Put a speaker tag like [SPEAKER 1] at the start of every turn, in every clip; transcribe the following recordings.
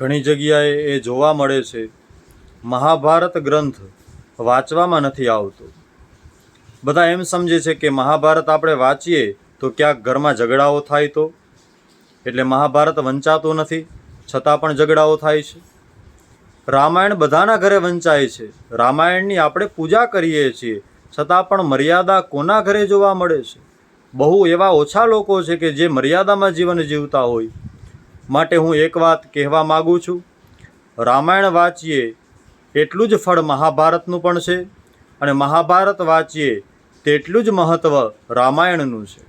[SPEAKER 1] ઘણી જગ્યાએ એ જોવા મળે છે. મહાભારત ગ્રંથ વાંચવામાં નથી આવતો. બધા એમ સમજે છે કે મહાભારત આપણે વાંચીએ તો ક્યાંક ઘરમાં ઝઘડાઓ થાય તો? એટલે મહાભારત વંચાતું નથી, છતાં પણ ઝઘડાઓ થાય છે. રામાયણ બધાના ઘરે વંચાય છે. રામાયણની આપણે પૂજા કરીએ છીએ, છતાં પણ મર્યાદા કોના ઘરે જોવા મળે છે? બહુ એવા ઓછા લોકો છે કે જે મર્યાદામાં જીવન જીવતા હોય. માટે હું એક વાત કહેવા માગું છું. રામાયણ વાંચીએ એટલું જ ફળ મહાભારતનું પણ છે અને મહાભારત વાંચીએ તેટલું જ મહત્ત્વ રામાયણનું છે.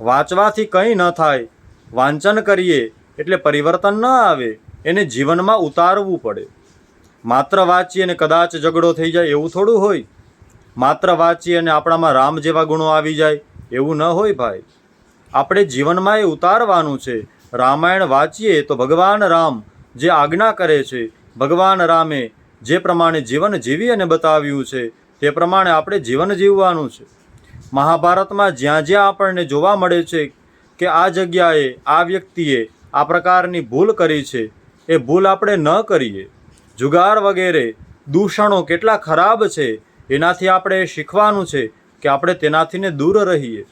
[SPEAKER 1] વાંચવાથી કંઈ ન થાય, વાંચન કરીએ એટલે પરિવર્તન ન આવે, એને જીવનમાં ઉતારવું પડે. માત્ર વાંચીએ અને કદાચ ઝઘડો થઈ જાય એવું થોડું હોય. માત્ર વાંચીએ અને આપણામાં રામ જેવા ગુણો આવી જાય એવું ન હોય ભાઈ. આપણે જીવનમાં એ ઉતારવાનું છે રામાયણ વાંચીએ તો ભગવાન રામ જે આજ્ઞા કરે છે, ભગવાન રામે જે પ્રમાણે જીવન જીવી અને બતાવ્યું છે, તે પ્રમાણે આપણે જીવન જીવવાનું છે. મહાભારતમાં જ્યાં જ્યાં આપણને જોવા મળે છે કે આ જગ્યાએ આ વ્યક્તિએ આ પ્રકારની ભૂલ કરી છે, એ ભૂલ આપણે ન કરીએ. જુગાર વગેરે દૂષણો કેટલા ખરાબ છે, એનાથી આપણે શીખવાનું છે કે આપણે તેનાથી ને દૂર રહીએ.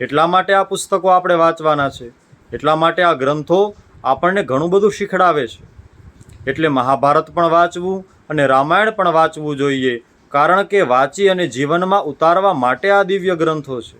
[SPEAKER 1] એટલા માટે આ પુસ્તકો આપણે વાંચવાના છે. એટલા માટે આ ગ્રંથો આપણને ઘણું બધું શીખડાવે છે. એટલે મહાભારત પણ વાંચવું અને રામાયણ પણ વાંચવું જોઈએ, કારણ કે વાંચી અને જીવનમાં ઉતારવા માટે આ દિવ્ય ગ્રંથો છે.